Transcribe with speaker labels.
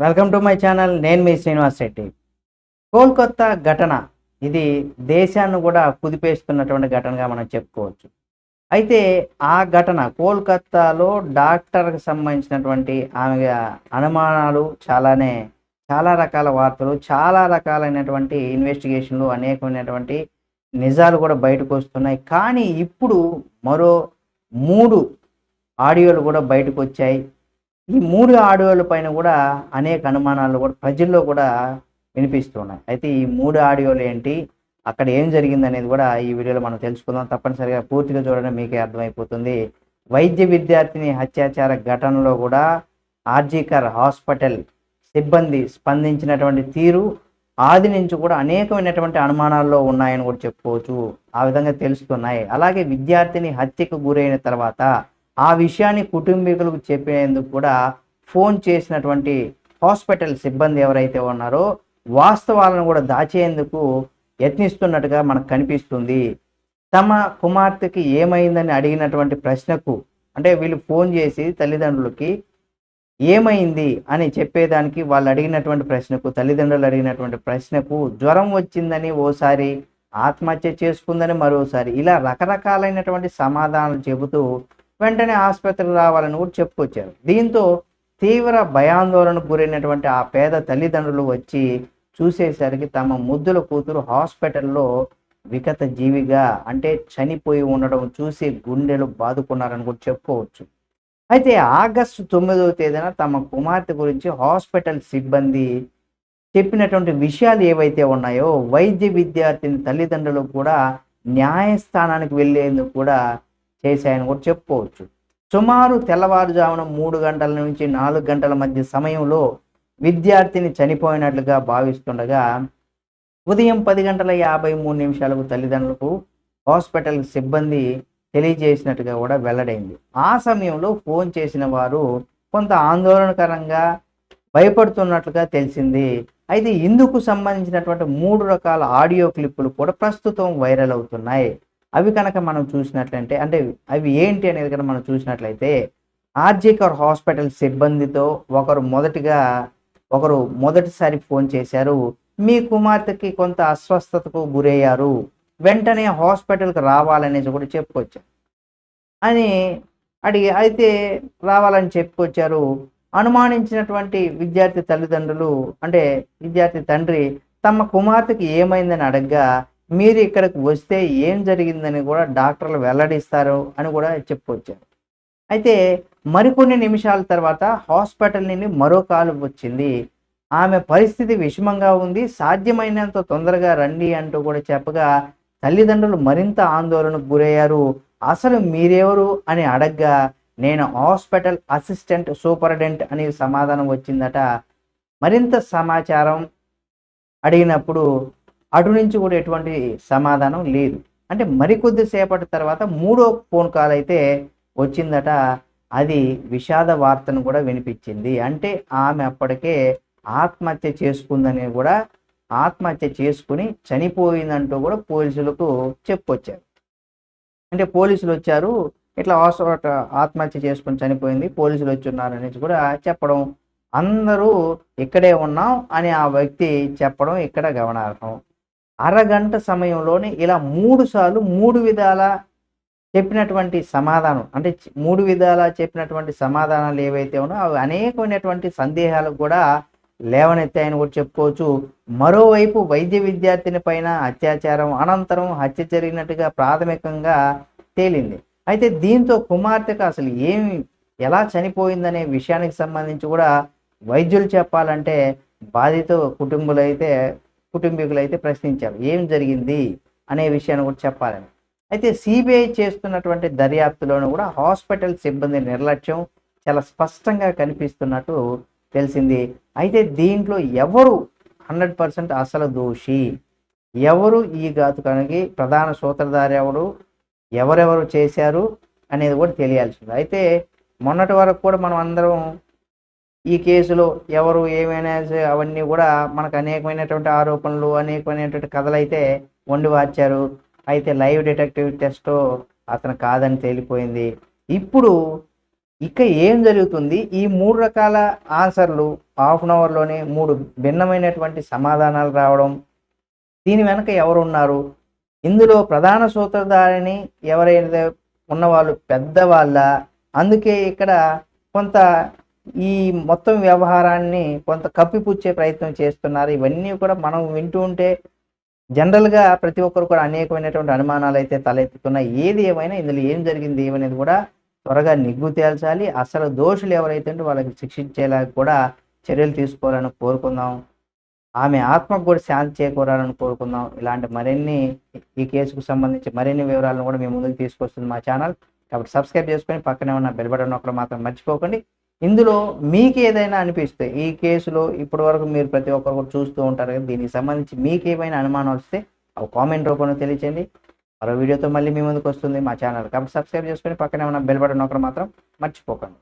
Speaker 1: Welcome to my channel. నేను మీ శ్రీనివాస్ రెడ్డి. కోల్కత్తా ఘటన. ఇది దేశాన్ని కూడా కుదిపేస్తున్నటువంటి ఘటనగా మనం చెప్పుకోవచ్చు. అయితే ఆ ఘటన కోల్కత్తాలో డాక్టర్కి సంబంధించినటువంటి ఆమె అనుమానాలు చాలానే చాలా రకాల వార్తలు చాలా రకాలైనటువంటి ఇన్వెస్టిగేషన్లు అనేకమైనటువంటి నిజాలు కూడా బయటకు వస్తున్నాయి. కానీ ఇప్పుడు మరో మూడు ఆడియోలు కూడా బయటకు వచ్చాయి. ఈ మూడు ఆడియోల పైన కూడా అనేక అనుమానాలు కూడా ప్రజల్లో కూడా వినిపిస్తున్నాయి. అయితే ఈ మూడు ఆడియోలు ఏంటి అక్కడ ఏం జరిగింది అనేది కూడా ఈ వీడియోలో మనం తెలుసుకుందాం. తప్పనిసరిగా పూర్తిగా చూడడం మీకే అర్థమైపోతుంది. వైద్య విద్యార్థిని హత్యాచార ఘటనలో కూడా ఆర్జీకర్ హాస్పిటల్ సిబ్బంది స్పందించినటువంటి తీరు ఆది నుంచి కూడా అనేకమైనటువంటి అనుమానాల్లో ఉన్నాయని కూడా చెప్పుకోవచ్చు. ఆ విధంగా తెలుస్తున్నాయి. అలాగే విద్యార్థిని హత్యకు గురైన తర్వాత ఆ విషయాన్ని కుటుంబీకులకు చెప్పేందుకు కూడా ఫోన్ చేసినటువంటి హాస్పిటల్ సిబ్బంది ఎవరైతే ఉన్నారో వాస్తవాలను కూడా దాచేందుకు యత్నిస్తున్నట్టుగా మనకు కనిపిస్తుంది. తమ కుమార్తెకి ఏమైందని అడిగినటువంటి ప్రశ్నకు అంటే వీళ్ళు ఫోన్ చేసి తల్లిదండ్రులకి ఏమైంది అని చెప్పేదానికి వాళ్ళు అడిగినటువంటి ప్రశ్నకు తల్లిదండ్రులు అడిగినటువంటి ప్రశ్నకు జ్వరం వచ్చిందని ఓసారి ఆత్మహత్య చేసుకుందని మరోసారి ఇలా రకరకాలైనటువంటి సమాధానాలు చెబుతూ వెంటనే ఆసుపత్రికి రావాలని కూడా చెప్పుకొచ్చారు. దీంతో తీవ్ర భయాందోళనకు గురైనటువంటి ఆ పేద తల్లిదండ్రులు వచ్చి చూసేసరికి తమ ముద్దుల కూతురు హాస్పిటల్లో వికత జీవిగా అంటే చనిపోయి ఉండడం చూసి గుండెలు బాదుకున్నారని కూడా చెప్పుకోవచ్చు. అయితే ఆగస్టు తొమ్మిదవ తేదీన తమ కుమార్తె గురించి హాస్పిటల్ సిబ్బంది చెప్పినటువంటి విషయాలు ఏవైతే ఉన్నాయో వైద్య విద్యార్థిని తల్లిదండ్రులు కూడా న్యాయస్థానానికి వెళ్ళేందుకు కూడా చేశాయని కూడా చెప్పుకోవచ్చు. సుమారు తెల్లవారుజామున మూడు గంటల నుంచి నాలుగు గంటల మధ్య సమయంలో విద్యార్థిని చనిపోయినట్లుగా భావిస్తుండగా ఉదయం పది గంటల యాభై మూడు నిమిషాలకు తల్లిదండ్రులకు హాస్పిటల్ సిబ్బంది తెలియజేసినట్టుగా కూడా వెల్లడైంది. ఆ సమయంలో ఫోన్ చేసిన వారు కొంత ఆందోళనకరంగా భయపడుతున్నట్లుగా తెలిసింది. అయితే ఇందుకు సంబంధించినటువంటి మూడు రకాల ఆడియో క్లిప్పులు కూడా ప్రస్తుతం వైరల్ అవుతున్నాయి. అవి కనుక మనం చూసినట్లయితే అంటే అవి ఏంటి అనేది కనుక మనం చూసినట్లయితే ఆర్జీకర్ హాస్పిటల్ సిబ్బందితో ఒకరు మొదటిగా ఒకరు మొదటిసారి ఫోన్ చేశారు. మీ కుమార్తెకి కొంత అస్వస్థతకు గురయ్యారు. వెంటనే హాస్పిటల్కి రావాలనేసి కూడా చెప్పుకొచ్చారు. అని అడిగి అయితే రావాలని చెప్పుకొచ్చారు. అనుమానించినటువంటి విద్యార్థి తల్లిదండ్రులు అంటే విద్యార్థి తండ్రి తమ కుమార్తెకి ఏమైందని అడగగా మీరు ఇక్కడికి వస్తే ఏం జరిగిందని కూడా డాక్టర్లు వెల్లడిస్తారు అని కూడా చెప్పుకొచ్చారు. అయితే మరికొన్ని నిమిషాల తర్వాత హాస్పిటల్ నుండి మరో కాలు వచ్చింది. ఆమె పరిస్థితి విషమంగా ఉంది. సాధ్యమైనంత తొందరగా రండి అంటూ కూడా చెప్పగా తల్లిదండ్రులు మరింత ఆందోళనకు గురయ్యారు. అసలు మీరెవరు అని అడగ్గా నేను హాస్పిటల్ అసిస్టెంట్ సూపరింటెండెంట్ అని సమాధానం వచ్చిందట. మరింత సమాచారం అడిగినప్పుడు అటు నుంచి కూడా ఎటువంటి సమాధానం లేదు. అంటే మరికొద్ది సేపటి తర్వాత మూడో ఫోన్ కాల్ అయితే వచ్చిందట. అది విషాద వార్తను కూడా వినిపించింది. అంటే ఆమె అప్పటికే ఆత్మహత్య చేసుకుందని కూడా ఆత్మహత్య చేసుకుని చనిపోయిందంటూ కూడా పోలీసులకు చెప్పొచ్చారు అంటే పోలీసులు వచ్చారు ఇట్లా హాస్పిటల్ ఆత్మహత్య చేసుకుని చనిపోయింది పోలీసులు వచ్చి ఉన్నారు అనేసి కూడా చెప్పడం. అందరూ ఇక్కడే ఉన్నాం అని ఆ వ్యక్తి చెప్పడం ఇక్కడ గమనార్హం. అరగంట సమయంలోనే ఇలా మూడు సార్లు మూడు విధాల చెప్పినటువంటి సమాధానం అంటే మూడు విధాల చెప్పినటువంటి సమాధానాలు ఏవైతే ఉన్నాయో అవి అనేకమైనటువంటి సందేహాలు కూడా లేవనెత్తాయని కూడా చెప్పుకోవచ్చు. మరోవైపు వైద్య విద్యార్థిని పైన అత్యాచారం అనంతరం హత్య జరిగినట్టుగా ప్రాథమికంగా తేలింది. అయితే దీంతో కుమార్తెకు అసలు ఏమి ఎలా చనిపోయిందనే విషయానికి సంబంధించి కూడా వైద్యులు చెప్పాలంటే బాధిత కుటుంబీకులు కుటుంబీకులైతే ప్రశ్నించారు ఏం జరిగింది? అనే విషయాన్ని కూడా చెప్పాలని. అయితే సిబిఐ చేస్తున్నటువంటి దర్యాప్తులోనూ కూడా హాస్పిటల్ సిబ్బంది నిర్లక్ష్యం చాలా స్పష్టంగా కనిపిస్తున్నట్టు తెలిసింది. అయితే దీంట్లో ఎవరు హండ్రెడ్ పర్సెంట్ అసలు దోషి? ఎవరు ఈ ఘాతుకానికి ప్రధాన సూత్రధారి ఎవరు? ఎవరెవరు చేశారు? అనేది కూడా తెలియాల్సింది. అయితే మొన్నటి వరకు కూడా మనం అందరం ఈ కేసులో ఎవరు ఏమైనా అవన్నీ కూడా మనకు అనేకమైనటువంటి ఆరోపణలు అనేకమైనటువంటి కథలు అయితే వండి వార్చారు. అయితే లైవ్ డిటెక్టివ్ టెస్ట్ అతను కాదని తేలిపోయింది. ఇప్పుడు ఇక ఏం జరుగుతుంది? ఈ మూడు రకాల ఆన్సర్లు హాఫ్ అన్ అవర్లోనే మూడు భిన్నమైనటువంటి సమాధానాలు రావడం దీని వెనక ఎవరు ఉన్నారు ఇందులో ప్రధాన సూత్రధారిని ఎవరైతే ఉన్నవాళ్ళు పెద్దవాళ్ళ అందుకే ఇక్కడ కొంత ఈ మొత్తం వ్యవహారాన్ని కొంత కప్పిపుచ్చే ప్రయత్నం చేస్తున్నారు. ఇవన్నీ కూడా మనం వింటూ ఉంటే జనరల్గా ప్రతి ఒక్కరు కూడా అనేకమైనటువంటి అనుమానాలు అయితే తలెత్తుతున్నాయి. ఏది ఏమైనా ఇందులో ఏం జరిగింది ఏమనేది కూడా త్వరగా నిగ్గు తేల్చాలి. అసలు దోషులు ఎవరైతే ఉంటే వాళ్ళకి శిక్షించేలా కూడా చర్యలు తీసుకోవాలని కోరుకుందాం. ఆమె ఆత్మకు కూడా శాంతి చేకూరాలని కోరుకుందాం. ఇలాంటి మరిన్ని ఈ కేసుకు సంబంధించి మరిన్ని వివరాలను కూడా మేము ముందుకు తీసుకొస్తుంది మా ఛానల్. కాబట్టి సబ్స్క్రైబ్ చేసుకొని పక్కనే ఉన్న బెల్ బటన్ ఒకటి మాత్రం మర్చిపోకండి. ఇందులో మీకు ఏదైనా అనిపిస్తే ఈ కేసులో ఇప్పటి వరకు మీరు ప్రతి ఒక్కరు చూస్తూ ఉంటారు కదా దీనికి సంబంధించి మీకు ఏమైనా అనుమానం వస్తే ఒక కామెంట్ రూపంలో తెలియచేయండి. మరో వీడియోతో మళ్ళీ మీ ముందుకు వస్తుంది మా ఛానల్. కాబట్టి సబ్స్క్రైబ్ చేసుకొని పక్కనే ఉన్న బెల్ బటన్ ఒకరు మాత్రం మర్చిపోకండి.